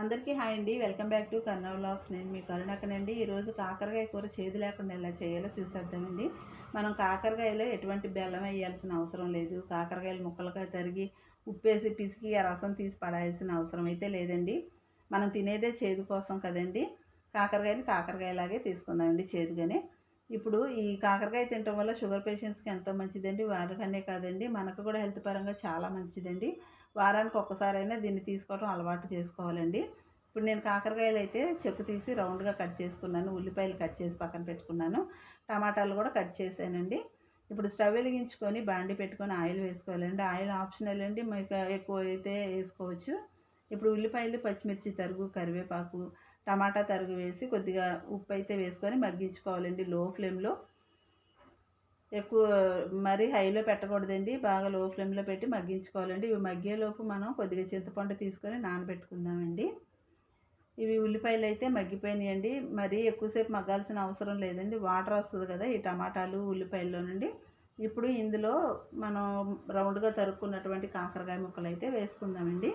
అందరికీ హాయ్ అండి. Welcome back to Karna vlogs. నేను మీ కరుణాకనండి ఈరోజు కాకరకాయ కూర చేదు లేకుండా ఎలా చేయాలో చూసేద్దామండి. మనం కాకరకాయలో ఎటువంటి బెల్లం వేయాల్సిన అవసరం లేదు. కాకరకాయలు ముక్కలుగా తరిగి ఉప్పేసి పిసికి ఆ రసం తీసి పడాల్సిన అవసరం అయితే లేదండి. మనం తినేదే చేదు కోసం కదండి. కాకరకాయని కాకరకాయలాగే తీసుకుందామండి చేదుగానే. ఇప్పుడు ఈ కాకరకాయ తినటం వల్ల షుగర్ పేషెంట్స్కి ఎంతో మంచిదండి వారికనే కాదండి మనకు కూడా హెల్త్ పరంగా చాలా మంచిదండి. వారానికి ఒక్కసారైనా దీన్ని తీసుకోవడం అలవాటు చేసుకోవాలండి. ఇప్పుడు నేను కాకరకాయలు అయితే చెక్కు తీసి రౌండ్గా కట్ చేసుకున్నాను ఉల్లిపాయలు కట్ చేసి పక్కన పెట్టుకున్నాను టమాటాలు కూడా కట్ చేశానండి. ఇప్పుడు స్టవ్ వెలిగించుకొని బాండి పెట్టుకొని ఆయిల్ వేసుకోవాలండి. ఆయిల్ ఆప్షనల్ అండి మీకు ఎక్కువ అయితే వేసుకోవచ్చు. ఇప్పుడు ఉల్లిపాయలు పచ్చిమిర్చి తరుగు కరివేపాకు టమాటా తరుగు వేసి కొద్దిగా ఉప్పు అయితే వేసుకొని మగ్గించుకోవాలండి లో ఫ్లేమ్లో. ఎక్కువ మరీ హైలో పెట్టకూడదండి బాగా లో ఫ్లేమ్లో పెట్టి మగ్గించుకోవాలండి. ఇవి మగ్గేలోపు మనం కొద్దిగా చింతపండు తీసుకొని నానబెట్టుకుందామండి. ఇవి ఉల్లిపాయలు అయితే మగ్గిపోయినాయండి. మరీ ఎక్కువసేపు మగ్గాల్సిన అవసరం లేదండి. వాటర్ వస్తుంది కదా ఈ టమాటాలు ఉల్లిపాయల్లో నుండి ఇప్పుడు ఇందులో మనం రౌండ్గా తరుక్కున్నటువంటి కాకరకాయ ముక్కలు అయితే వేసుకుందామండి.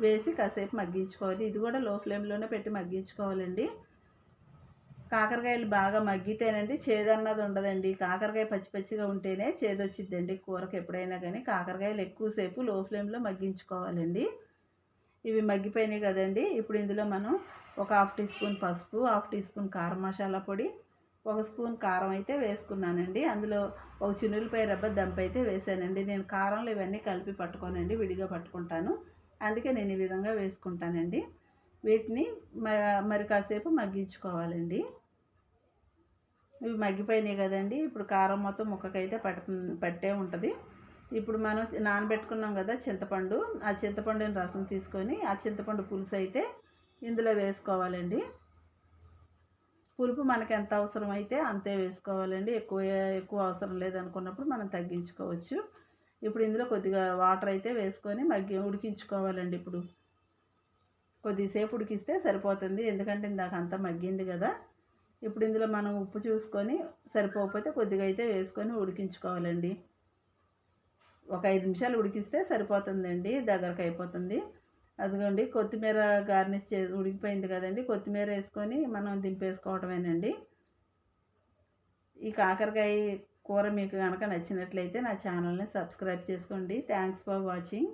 వేసి కాసేపు మగ్గించుకోవాలి. ఇది కూడా లో ఫ్లేమ్లోనే పెట్టి మగ్గించుకోవాలండి. కాకరకాయలు బాగా మగ్గితేనండి చేదన్నది ఉండదండి. కాకరకాయ పచ్చి పచ్చిగా ఉంటేనే చేదొచ్చిద్దండి కూరకు ఎప్పుడైనా కానీ. కాకరకాయలు ఎక్కువసేపు లో ఫ్లేమ్లో మగ్గించుకోవాలండి. ఇవి మగ్గిపోయినాయి కదండి. ఇప్పుడు ఇందులో మనం ఒక హాఫ్ టీ స్పూన్ పసుపు హాఫ్ టీ స్పూన్ కారం మసాలా పొడి ఒక స్పూన్ కారం అయితే వేసుకున్నానండి. అందులో ఒక చిన్నులపై రబ్బ దంప అయితే వేసానండి. నేను కారంలో ఇవన్నీ కలిపి పట్టుకోనండి. విడిగా పట్టుకుంటాను. అందుకే నేను ఈ విధంగా వేసుకుంటానండి. వీటిని మరి కాసేపు మగ్గించుకోవాలండి. ఇవి మగ్గిపోయినాయి కదండి. ఇప్పుడు కారం మొత్తం ముక్కకైతే పట్టు పట్టే ఉంటుంది. ఇప్పుడు మనం నానబెట్టుకున్నాం కదా చింతపండు ఆ చింతపండుని రసం తీసుకొని ఆ చింతపండు పులుసు అయితే ఇందులో వేసుకోవాలండి. పులుపు మనకి ఎంత అవసరం అయితే అంతే వేసుకోవాలండి. ఎక్కువ ఎక్కువ అవసరం లేదనుకున్నప్పుడు మనం తగ్గించుకోవచ్చు. ఇప్పుడు ఇందులో కొద్దిగా వాటర్ అయితే వేసుకొని మగ్గి ఉడికించుకోవాలండి ఇప్పుడు. కొద్దిసేపు ఉడికిస్తే సరిపోతుంది. ఎందుకంటే ఇందాక అంతా మగ్గింది కదా. ఇప్పుడు ఇందులో మనం ఉప్పు చూసుకొని సరిపోకపోతే కొద్దిగా అయితే వేసుకొని ఉడికించుకోవాలండి. ఒక ఐదు నిమిషాలు ఉడికిస్తే సరిపోతుందండి. దగ్గరకు అయిపోతుంది. అదిగోండి కొత్తిమీర గార్నిష్ చే ఉడికిపోయింది కదండి. కొత్తిమీర వేసుకొని మనం దింపేసుకోవటమేనండి. ఈ కాకరకాయ కూర మీకు కనుక నచ్చినట్లయితే నా ఛానల్ని సబ్స్క్రైబ్ చేసుకోండి. Thanks for watching